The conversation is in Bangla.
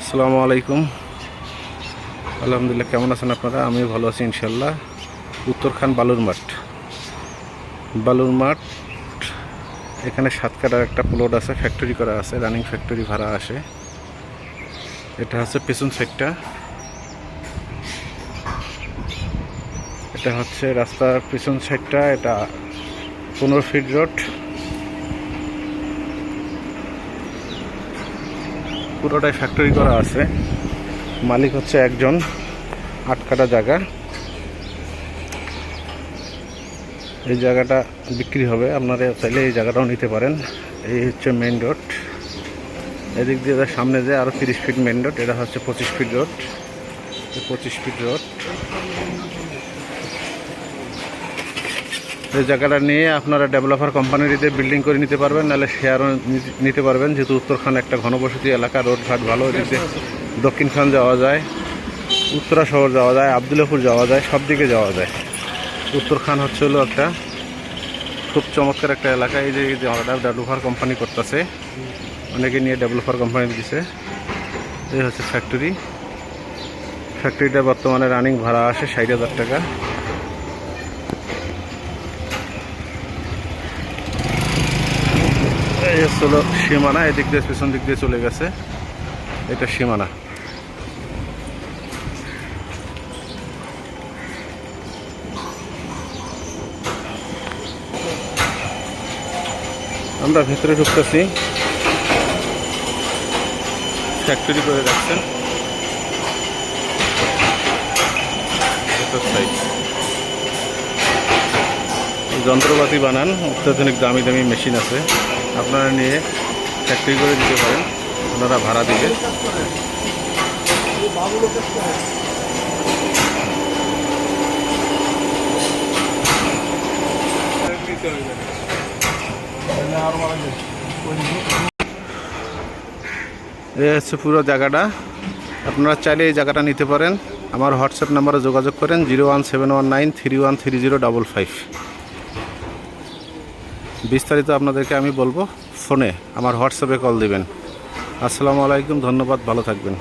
আসসালামু আলাইকুম। আলহামদুলিল্লাহ, কেমন আছেন আপনারা? আমি ভালো আছি ইনশাল্লাহ উত্তরখান বালুর মাঠ। বালুর মাঠ, এখানে সাত কাটার একটা প্লট আছে ফ্যাক্টরি করা আছে রানিং ফ্যাক্টরি ভাড়া আসে। এটা হচ্ছে পেছন সাইডটা এটা হচ্ছে রাস্তার পেছন সাইডটা এটা পনেরো ফিট রোড পুরোটাই ফ্যাক্টরি করা আছে। মালিক হচ্ছে একজন আট কাটা জায়গা। এই জায়গাটা বিক্রি হবে। আপনারা চাইলে এই জায়গাটাও নিতে পারেন। এই হচ্ছে মেইন রোড এদিক দিয়ে সামনে যে আরও তিরিশ ফিট মেইন রোড এটা হচ্ছে পঁচিশ ফিট রোড পঁচিশ ফিট রোড এই জায়গাটা নিয়ে আপনারা ডেভেলপার কোম্পানির দিয়ে বিল্ডিং করে নিতে পারবেন, নাহলে শেয়ারও নিতে- পারবেন। যেহেতু উত্তরখান একটা ঘনবসতি এলাকা রোডঘাট ভালো, এদিকে দক্ষিণখান যাওয়া যায়, উত্তরা শহর যাওয়া যায়, আবদুল্লাপুর যাওয়া যায়, সব দিকে যাওয়া যায়। উত্তরখান হচ্ছে হলো একটা খুব চমৎকার একটা এলাকা। এই যে এই যে ডেভেলপার কোম্পানি করতেছে, অনেকে নিয়ে ডেভেলপার কোম্পানি দিছে। এই হচ্ছে ফ্যাক্টরি ফ্যাক্টরিটা বর্তমানে রানিং ভাড়া আসে ষাট হাজার টাকা। হচ্ছে হলো সীমানা, এদিক দিয়ে পেছন দিক দিয়ে চলে গেছে। এটা সীমানা। আমরা ভেতরে ঢুকতেছি। ফ্যাক্টরি করে রাখছেন। যন্ত্রপাতি বানান, অত্যাধুনিক দামি দামি মেশিন আছে। আপনারা নিয়ে ফ্যাক্টরি করে দিতে পারেন। ওনারা ভাড়া দিবে। এই হচ্ছে পুরো জায়গাটা। আপনারা চাইলে এই জায়গাটা নিতে পারেন। আমার হোয়াটসঅ্যাপ নাম্বারে যোগাযোগ করেন, zero one seven one nine three one three zero double five. বিস্তারিত আপনাদেরকে আমি বলব ফোনে আমার হোয়াটসঅ্যাপে কল দিবেন। আসসালামু আলাইকুম ধন্যবাদ ভালো থাকবেন।